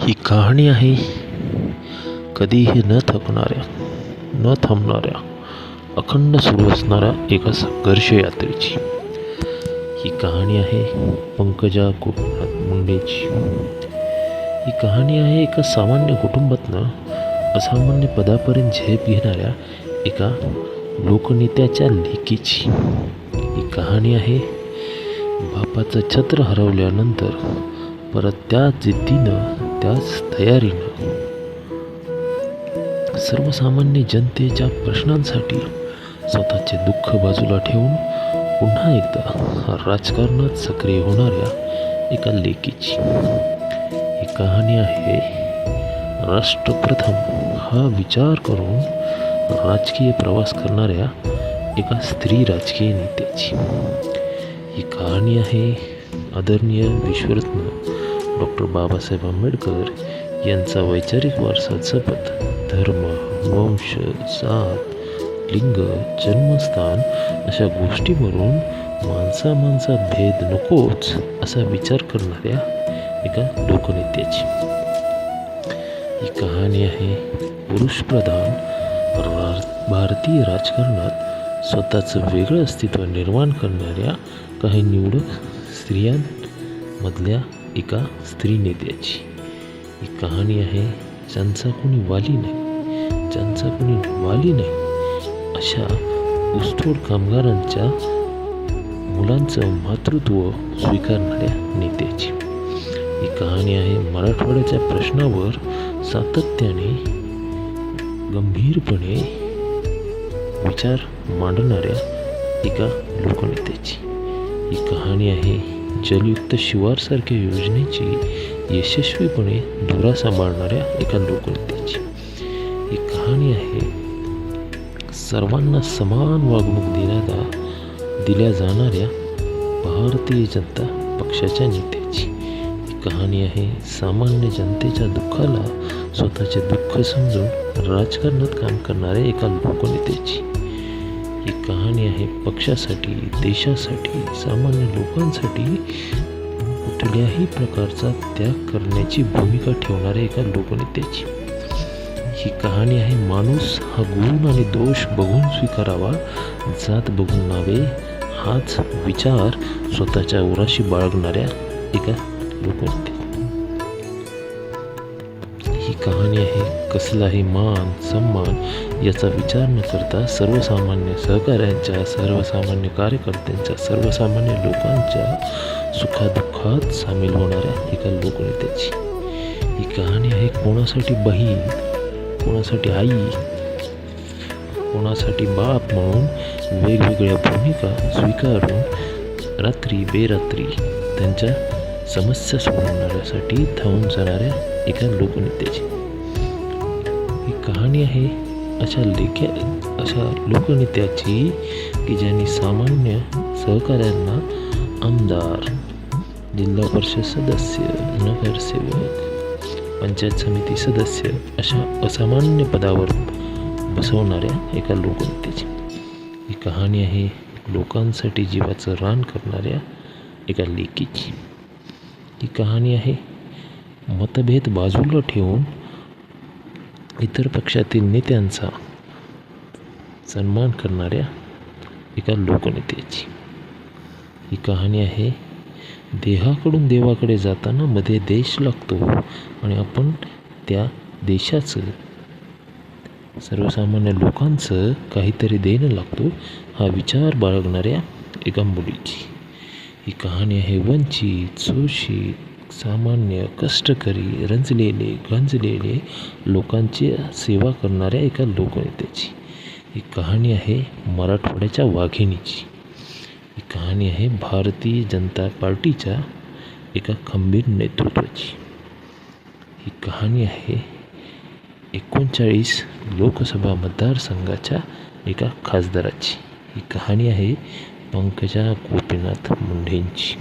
ही कहाणी आहे कधीही न थकणाऱ्या न थांबणाऱ्या अखंड सुरू असणाऱ्या एका संघर्ष यात्रेची. ही कहाणी आहे पंकजा गोपीनाथ मुंडेची. ही कहाणी आहे एका सामान्य कुटुंबातनं असामान्य पदापर्यंत झेप घेणाऱ्या एका लोकनेत्याच्या लेकीची. ही कहाणी आहे बापाचं छत्र हरवल्यानंतर परत त्या जिद्दीनं त्याच तयारीनं सर्वसामान्य जनतेच्या प्रश्नांसाठी स्वतःचे दुःख बाजूला ठेवून पुन्हा एकदा राजकारणात सक्रिय होणाऱ्या एका लेकीची ही कहाणी आहे. राष्ट्रप्रथम हा विचार करून राजकीय प्रवास करणाऱ्या एका स्त्री राजकीय नेत्याची. ही कहाणी आहे आदरणीय विश्वरत्न डॉक्टर बाबासाहेब आंबेडकर यांचा वैचारिक वारसा जपत धर्म वंश जात लिंग जन्मस्थान अशा गोष्टीवरून माणसा माणसात भेद नकोच असा विचार करणाऱ्या एका लोकनेत्याची. ही कहाणी आहे पुरुषप्रधान भारतीय राजकारणात स्वतःचं वेगळं अस्तित्व निर्माण करणाऱ्या काही निवडक स्त्रियांमधल्या एका स्त्री नेत्याची ही कहाणी आहे ज्यांचा कोणी वाली नाही ज्यांचा कोणी वाली नाही अशा ऊसतोड कामगारांच्या मुलांचं मातृत्व स्वीकारणाऱ्या नेत्याची. ही कहाणी आहे मराठवाड्याच्या प्रश्नावर सातत्याने गंभीरपणे विचार मांडणाऱ्या एका लोकनेत्याची. ही कहाणी आहे जलयुक्त शिवारसारख्या योजनेची यशस्वीपणे धुरा सांभाळणाऱ्या एका लोकनेत्याची. ही कहाणी आहे. सर्वांना समान वागणूक देण्याचा दिल्या जाणाऱ्या भारतीय जनता पक्षाच्या नेत्याची. ही कहाणी आहे. सामान्य जनतेच्या दुःखाला स्वतःचे दुःख समजून राजकारणात काम करणाऱ्या एका लोकनेत्याची. ही कहाणी आहे पक्षासाठी देशासाठी सामान्य लोकांसाठी. कुठल्याही प्रकारचा त्याग करण्याची भूमिका ठेवणाऱ्या एका लोकनेत्याची. ही कहाणी आहे माणूस हा गुण आणि दोष बघून स्वीकारावा. जात बघून नावे हाच विचार स्वतःच्या उराशी बाळगणाऱ्या एका लोकनेत्या कहाणी आहे कसलाही मान सन्मान याचा विचार न करता सर्वसामान्य सहकाऱ्यांच्या सर्वसामान्य कार्यकर्त्यांच्या सर्वसामान्य लोकांच्या सुखादुःखात सामील होणाऱ्या एका लोकनेत्याची. ही कहाणी आहे कोणासाठी बहीण कोणासाठी आई कोणासाठी बाप म्हणून वेगवेगळ्या भूमिका स्वीकारून रात्री बेरात्री त्यांच्या समस्या सोडवणाऱ्यासाठी धावून जाणाऱ्या एका लोकनेत्याची. ही कहाणी आहे अशा लेख्या अशा लोकनेत्याची की ज्यांनी सामान्य सहकाऱ्यांना आमदार जिल्हा परिषद सदस्य नगरसेवक पंचायत समिती सदस्य अशा असामान्य पदावर बसवणाऱ्या एका लोकनेत्याची. ही कहाणी आहे लोकांसाठी जीवाचं रान करणाऱ्या एका लेकीची ही कहाणी आहे मतभेद बाजूला ठेवून इतर पक्षातील नेत्यांचा सन्मान करणाऱ्या एका लोकनेत्याची ही कहाणी आहे. देहाकडून देवाकडे जाताना मध्ये देश लागतो आणि आपण त्या देशाचं सर्वसामान्य लोकांचं काहीतरी देणं लागतो हा विचार बाळगणाऱ्या एका मुलीची. ही कहाणी आहे वंचित शोषित सामान्य कष्टकरी रंजलेले गंजलेले लोकांची सेवा करणाऱ्या एका लोकनेत्याची. ही कहाणी आहे मराठवाड्याच्या वाघिणीची. ही कहाणी आहे भारतीय जनता पार्टीच्या एका खंबीर नेतृत्वाची. ही कहाणी आहे एकोणचाळीस लोकसभा मतदारसंघाच्या एका खासदाराची. ही कहाणी आहे पंकजा गोपीनाथ मुंडेंची